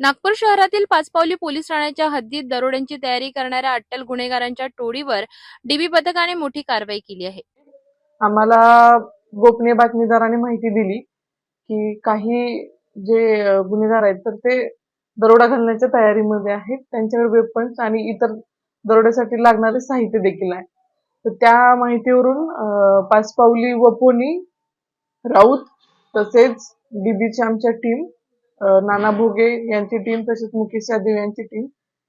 नागपूर शहरातील पाचपावली पोलीस ठाण्याच्या हद्दीत दरोड्यांची तयारी करणाऱ्या अट्टल गुन्हेगारांच्या टोळीवर डीबी पथकाने मोठी कारवाई केली आहे. आम्हाला गोपनीय बातमीदाराने माहिती दिली की काही जे गुन्हेगार आहेत तर ते दरोडा घालण्याच्या तयारीमध्ये आहेत. त्यांच्याकडे वेपन्स आणि इतर दरोड्यासाठी लागणारे साहित्य देखील आहे. तर त्या माहितीवरून पाचपावली वपोनी राऊत तसेच डीबीची आमच्या टीम नाना भोगे यांची टीम तसेच मुकेश यादव यांची टीम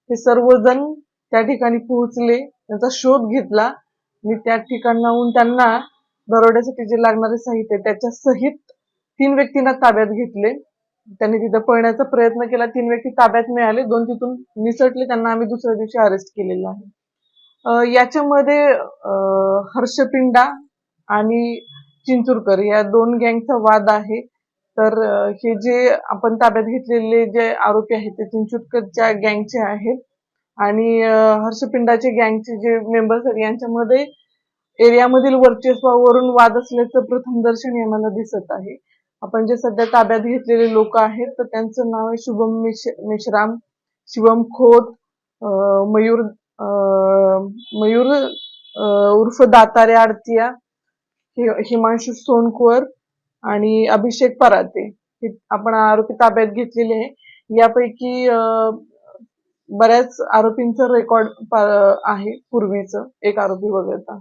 हे सर्वजण त्या ठिकाणी पोहोचले. त्यांचा शोध घेतला आणि त्या ठिकाणाहून त्यांना दरोड्यासाठी जे लागणारे साहित्य त्याच्या सहित तीन व्यक्तींना ताब्यात घेतले. त्यांनी तिथं पळण्याचा प्रयत्न केला. तीन व्यक्ती ताब्यात मिळाले. दोन तिथून निसटले त्यांना आम्ही दुसऱ्या दिवशी अरेस्ट केलेलं आहे. याच्यामध्ये हर्षपिंडा आणि चिंचुरकर या दोन गँगचा वाद आहे. तर हे जे आपण ताब्यात घेतलेले जे आरोपी आहेत ते चिंचुरकरच्या गँगचे आहेत. आणि हर्षपिंडाचे गँगचे जे मेंबर्स आहेत यांच्यामध्ये एरियामधील वर्चस्वावरून वाद असल्याचं प्रथम दर्शनी आम्हाला दिसत आहे. आपण जे सध्या ताब्यात घेतलेले लोक आहेत तर त्यांचं नाव आहे शुभम मिश मेश्राम शिवम खोत मयूर मयूर उर्फ दातारे आडतिया हिमांशु सोनकुवर आणि अभिषेक पराते. आपण आरोपी ताब्यात घेतलेले आहे. यापैकी बऱ्याच आरोपींचं रेकॉर्ड आहे पूर्वीचं. एक आरोपी वगळता.